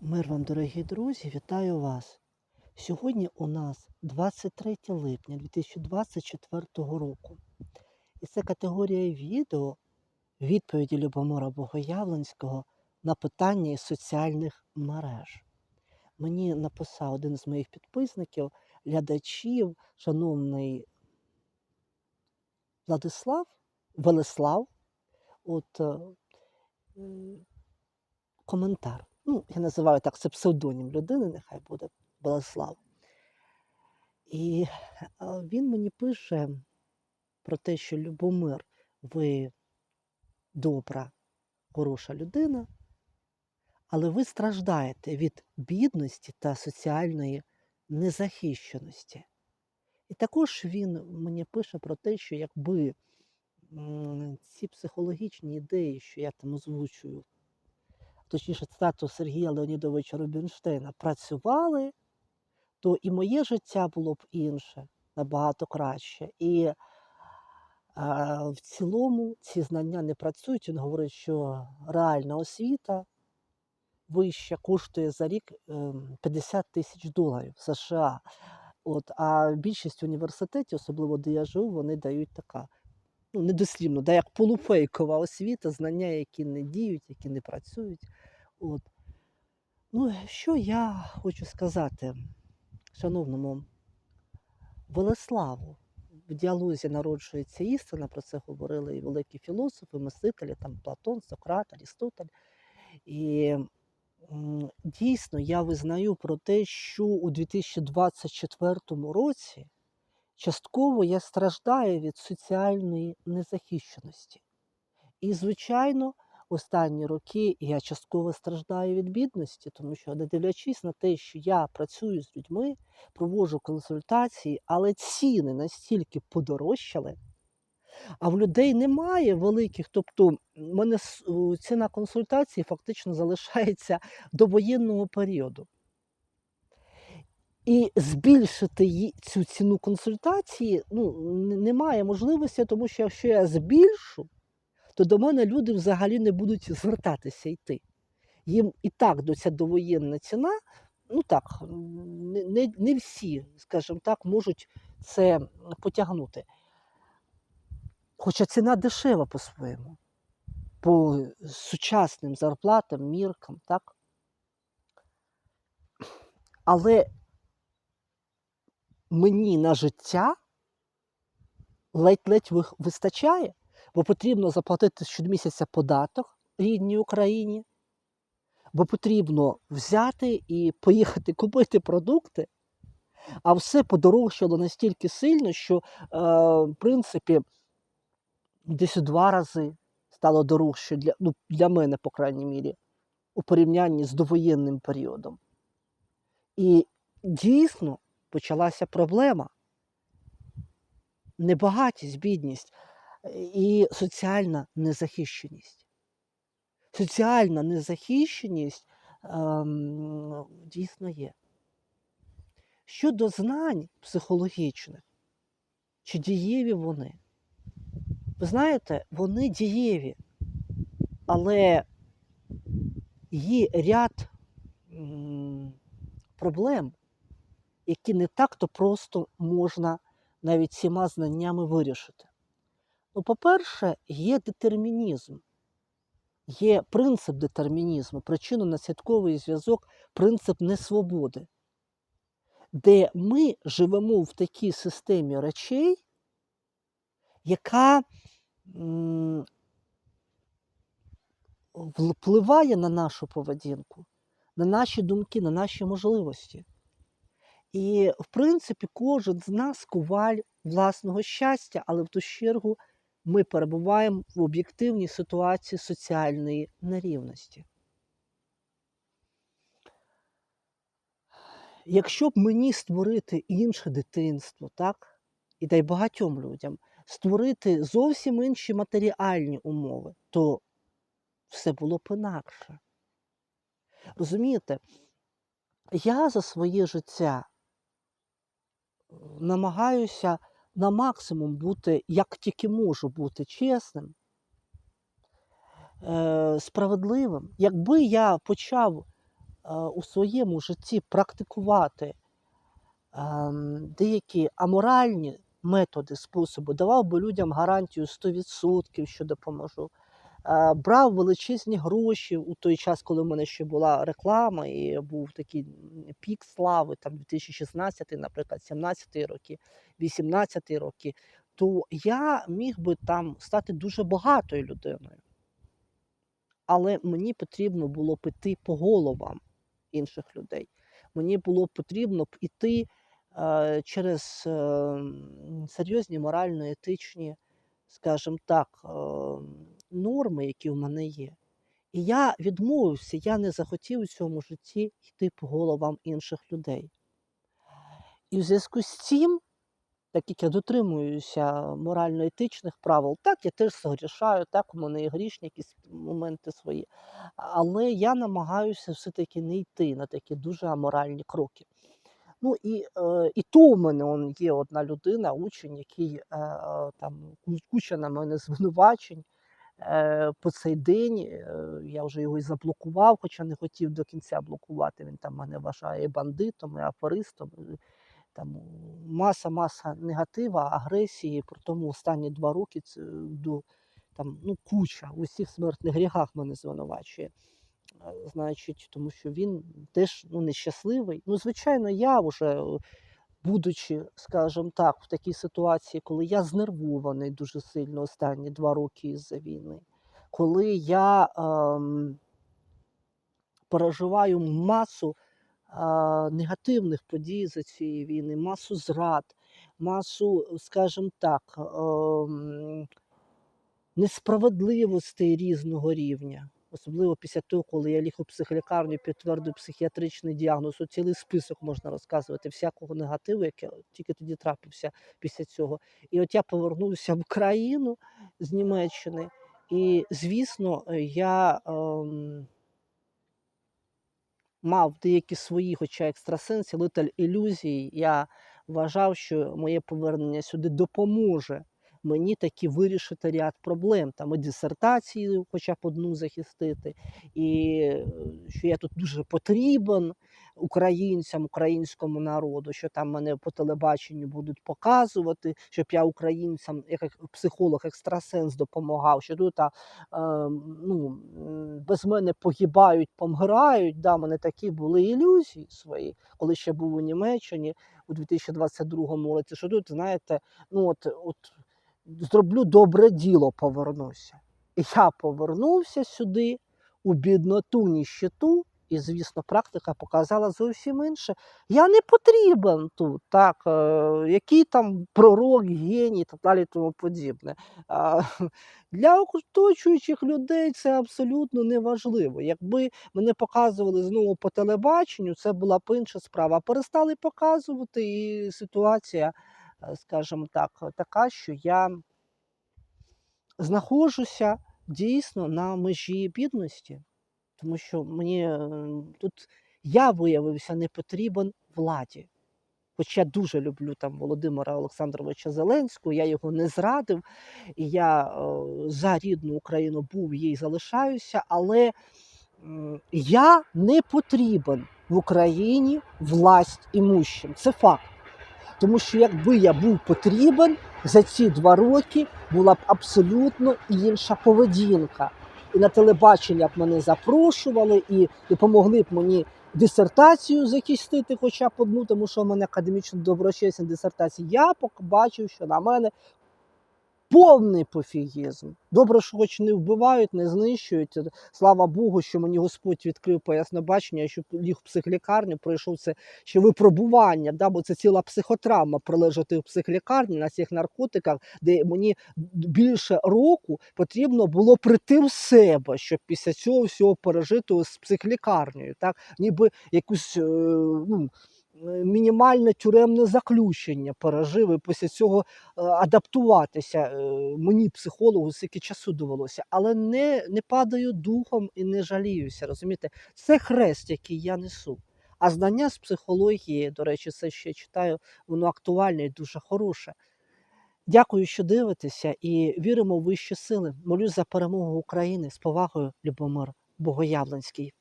Мир вам, дорогі друзі, вітаю вас. Сьогодні у нас 23 липня 2024 року. І це категорія відео відповіді Любомира Богоявленського на питання із соціальних мереж. Мені написав один з моїх підписників, глядачів, шановний Владислав, Велеслав, от е, коментар. Ну, я називаю так, це псевдонім людини, нехай буде Болеслав. І він мені пише про те, що Любомир, ви добра, хороша людина, але ви страждаєте від бідності та соціальної незахищеності. І також він мені пише про те, що якби ці психологічні ідеї, що я там озвучую, точніше цитату Сергія Леонідовича Рубінштейна, працювали, то і моє життя було б інше, набагато краще. І в цілому ці знання не працюють. Він говорить, що реальна освіта вища коштує за рік ем, 50 тисяч доларів США. От, а більшість університетів, особливо де я живу, вони дають така, ну, недослівно, да, як полуфейкова освіта, знання, які не діють, які не працюють. От. Ну, що я хочу сказати шановному Велеславу? В діалозі народжується істина, про це говорили і великі філософи, мислителі, там Платон, Сократ, Арістотель. І дійсно я визнаю про те, що у 2024 році частково я страждаю від соціальної незахищеності. І, звичайно, останні роки я частково страждаю від бідності, тому що, не дивлячись на те, що я працюю з людьми, проводжу консультації, але ціни настільки подорожчали, а в людей немає великих. Тобто, в мене ціна консультації фактично залишається до воєнного періоду. І збільшити цю ціну консультації ну, немає можливості, тому що якщо я збільшу, то до мене люди взагалі не будуть звертатися йти. Їм і так до ця довоєнна ціна, ну так, не, не всі, скажімо так, можуть це потягнути. Хоча ціна дешева по-своєму, по сучасним зарплатам, міркам, так? Але мені на життя ледь-ледь вистачає, бо потрібно заплатити щомісяця податок рідній Україні, бо потрібно взяти і поїхати купити продукти, а все подорожчало настільки сильно, що, е, в принципі, десь у два рази стало дорожче для, ну, для мене, по крайній мірі, у порівнянні з довоєнним періодом. І дійсно почалася проблема. Небагатість, бідність е, і соціальна незахищеність. Соціальна незахищеність ем, дійсно є. Щодо знань психологічних, чи дієві вони? Ви знаєте, вони дієві, але є ряд проблем, які не так-то просто можна навіть цими знаннями вирішити. Ну, по-перше, є детермінізм, є принцип детермінізму, причинно-наслідковий зв'язок, принцип несвободи, де ми живемо в такій системі речей, яка впливає на нашу поведінку, на наші думки, на наші можливості. І, в принципі, кожен з нас коваль власного щастя, але в ту ж чергу ми перебуваємо в об'єктивній ситуації соціальної нерівності. Якщо б мені створити інше дитинство, так, і дай багатьом людям створити зовсім інші матеріальні умови, то все було б інакше. Розумієте, я за своє життя намагаюся на максимум бути, як тільки можу бути чесним, е, справедливим. Якби я почав е, у своєму житті практикувати ем, деякі аморальні методи, способи, давав би людям гарантію 100%, що допоможу. Е, Брав величезні гроші у той час, коли в мене ще була реклама, і був такий пік слави, там 2016, наприклад, 17 роки, 18 роки, то я міг би там стати дуже багатою людиною. Але мені потрібно було б іти по головам інших людей. Мені було потрібно б іти е, через е, серйозні морально-етичні, скажімо так, е, норми, які в мене є. І я відмовився, я не захотів у цьому житті йти по головам інших людей. І в зв'язку з цим, так як я дотримуюся морально-етичних правил, так я теж згрішаю, так у мене є грішні якісь моменти свої. Але я намагаюся все-таки не йти на такі дуже аморальні кроки. Ну і, е, і то у мене он, є одна людина, учень, який е, там куча на мене звинувачень. Е, по цей день е, я вже його і заблокував, хоча не хотів до кінця блокувати. Він там мене вважає бандитом, і аферистом. і Там маса, маса негатива, агресії. При тому останні два роки це до там ну куча у всіх смертних гріхах мене звинувачує. Е, Значить, тому що він теж ну, нещасливий. Ну, звичайно, я вже, е, будучи, скажімо так, в такій ситуації, коли я знервований дуже сильно останні два роки із-за війни, коли я ем, переживаю масу а, негативних подій за цієї війни, масу зрад, масу, скажімо так, ем, несправедливостей різного рівня. Особливо після того, коли я ліг у психлікарню, підтвердив психіатричний діагноз. Цілий список можна розказувати всякого негативу, який тільки тоді трапився після цього. І от я повернувся в Україну з Німеччини, і звісно, я ем, мав деякі свої, хоча екстрасенси, литель ілюзій. Я вважав, що моє повернення сюди допоможе мені таки вирішити ряд проблем. Там і дисертації, хоча б одну захистити, і е, що я тут дуже потрібен українцям, українському народу, що там мене по телебаченню будуть показувати, щоб я українцям, як психолог, екстрасенс допомагав, що тут а, е, ну, без мене погибають, помирають. Да, мене такі були ілюзії свої, коли ще був у Німеччині у 2022 році. Що тут, знаєте, ну от, от зроблю добре діло, повернуся. І я повернувся сюди у бідноту, ніщиту, і, звісно, практика показала зовсім інше. Я не потрібен тут, так, е, який там пророк, геній і так далі, тому подібне. А, для оточуючих людей це абсолютно неважливо. Якби мене показували знову по телебаченню, це була б інша справа. Перестали показувати, і ситуація, скажімо так, така, що я знаходжуся дійсно на межі бідності, тому що мені тут я виявився не потрібен владі. Хоч я дуже люблю там Володимира Олександровича Зеленського, я його не зрадив, і я е, за рідну Україну був їй залишаюся, але я не потрібен в Україні власть імущим. Це факт. Тому що якби я був потрібен, за ці два роки була б абсолютно інша поведінка. І на телебачення б мене запрошували і допомогли б мені дисертацію захистити, хоча б одну, тому що в мене академічно доброчесні дисертації. Я побачив, що на мене повний пофігізм. Добре, що хоч не вбивають, не знищують. Слава Богу, що мені Господь відкрив поясне бачення, що ліг в психлікарню, пройшов це ще випробування, да, бо це ціла психотравма пролежати в психлікарні на цих наркотиках, де мені більше року потрібно було прийти в себе, щоб після цього всього пережити з психлікарнею. Так? Ніби якусь е, ну, е, мінімальне тюремне заключення пережив і після цього е, адаптуватися е, мені, психологу, скільки часу довелося, але не, не падаю духом і не жаліюся. Розумієте, це хрест, який я несу. А знання з психології, до речі, це ще читаю, воно актуальне і дуже хороше. Дякую, що дивитеся, і віримо в вищі сили. Молюсь за перемогу України з повагою, Любомир Богоявленський.